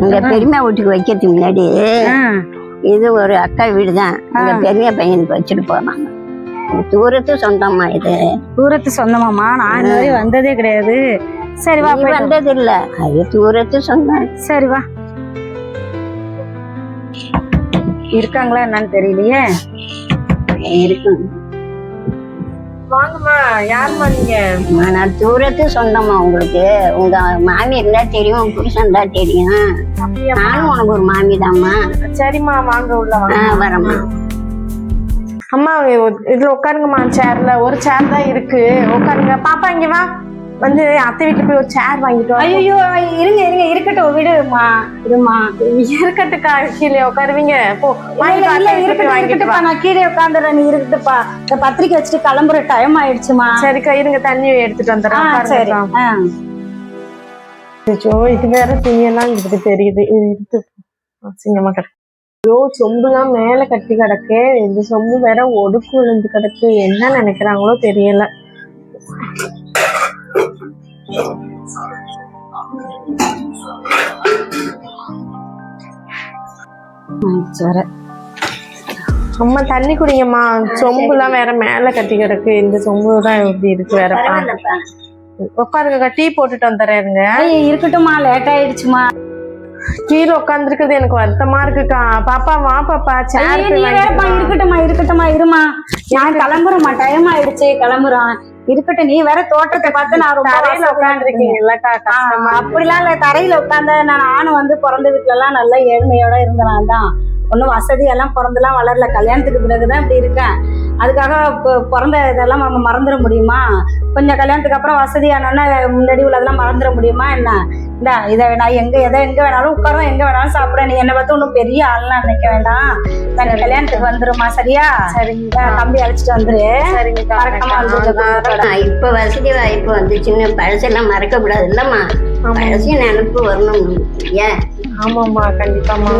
எங்க பெரியம்மா வீட்டுக்கு வைக்கிறதுக்கு முன்னாடி இது ஒரு அக்கா வீடு தான் எங்க பெரிய பையனுக்கு வச்சுட்டு போனாங்க தூரத்து சொந்தம்மா இது. தூரத்து சொந்தமாமா நான் இந்த வந்ததே கிடையாது. சரி வா. வந்தது இல்ல அது தூரத்து சொந்தம். சரி வா. இருக்காங்களா என்னன்னு தெரியலையே? இருக்கு. வாங்கம்மா யாரும்மா நீங்க? நான் தூரத்து சொந்தம்மா உங்களுக்கு. உங்க மாமி இருந்தா தெரியும் உங்க புருஷன் தான் தெரியும். நானும் உனக்கு ஒரு மாமி தாம்மா சரிம்மா வாங்க உள்ள வாங்க. வரம்மா. அம்மா இதுல உட்காருங்கம்மா சேர்ல ஒரு சேர் தான் இருக்கு. உட்காருங்க. பாப்பா இங்க வா. வந்து அத்தை வீட்டுல போய் ஒரு சேர் வாங்கிட்டு வா ஐயோ இருங்க இருங்க இருக்கட்டும் விடுமா. இருமா இருக்கட்டுக்கா கீழே உட்காருவீங்க. போ இல்ல, வாங்கிட்டு இல்ல, வா, அத்தை வீட்டுல போய் இருக்கட்டும் வாங்கிட்டு இருக்கட்டும்ப்பா வா நான் கீழே உட்காந்துறேன் நீ இருக்கட்டுப்பா இந்த பத்திரிக்கை வச்சுட்டு கிளம்புற டைம் ஆயிடுச்சுமா. சரிக்கா இருங்க தண்ணி எடுத்துட்டு வந்துடுறேன். சரி. ஐயோ இது வேற துணியெல்லாம் இங்கிட்டு தெரியுது. இது எடுத்து அசிங்கமா கிடக்கு. ஐயோ சொம்புலாம் மேல கட்டி கிடக்கு. இந்த சொம்பு வேற ஒடுக்கு விழுந்து கிடக்கு. என்ன நினைக்கிறாங்களோ தெரியல. அம்மா தண்ணி குடிங்கம்மா. சொம்புலாம் வேற மேல கட்டி கிடக்கு. இந்த சொம்பு தான் இப்படி இருக்கு வேற. உட்காருங்க டீ போட்டுட்டு வந்துடுறேங்க இருக்கட்டும்மா லேட் ஆயிடுச்சுமா. கீழே உட்காந்துருக்குது எனக்கு வருத்தமா இருக்குக்கா. பாப்பா வா பாப்பா சேர் இருக்கட்டும்மா இருக்கட்டும்மா இருமா. நான் கிளம்புறேம்மா டைம் ஆயிடுச்சு கிளம்புறேன். இருக்கட்டும் நீ வேற தோட்டத்தை பார்த்து நான் ரொம்ப தரையில உட்காந்துருக்கீங்க உட்காந்துருக்கீங்கல்லக்கா அப்படிலாம் இல்ல. தரையில உட்காந்த நான் நானும் வந்து பிறந்த வீட்டுல எல்லாம் நல்ல ஏழ்மையோட இருந்தேன் தான். ஒன்றும் வசதி எல்லாம் பிறந்தெல்லாம் வளரல. கல்யாணத்துக்கு பிறகுதான் இப்படி இருக்கேன். அதுக்காக பிறந்த இதெல்லாம் நம்ம மறந்துட முடியுமா? கொஞ்சம் கல்யாணத்துக்கு அப்புறம் வசதியானோன்னா முன்னாடி உள்ளதெல்லாம் மறந்துட முடியுமா என்ன? இந்த இதை நான் எங்க எதை எங்க வேணாலும் உட்காரோம் எங்க வேணாலும் சாப்பிட நீ என்னை பார்த்து ஒன்றும் பெரிய ஆள்லாம் நினைக்க வேண்டாம். தன் கல்யாணத்துக்கு வந்துருமா சரியா? சரிங்க தம்பி அழைச்சிட்டு வந்துரு. ஆ, இப்ப வசதி வாய்ப்பு வந்துச்சுன்னு பழசெல்லாம் மறக்க கூடாது இல்லம்மா பழசையும் நினப்பு வரணும். ஏன்? ஆமாம்மா கண்டிப்பாம்மா.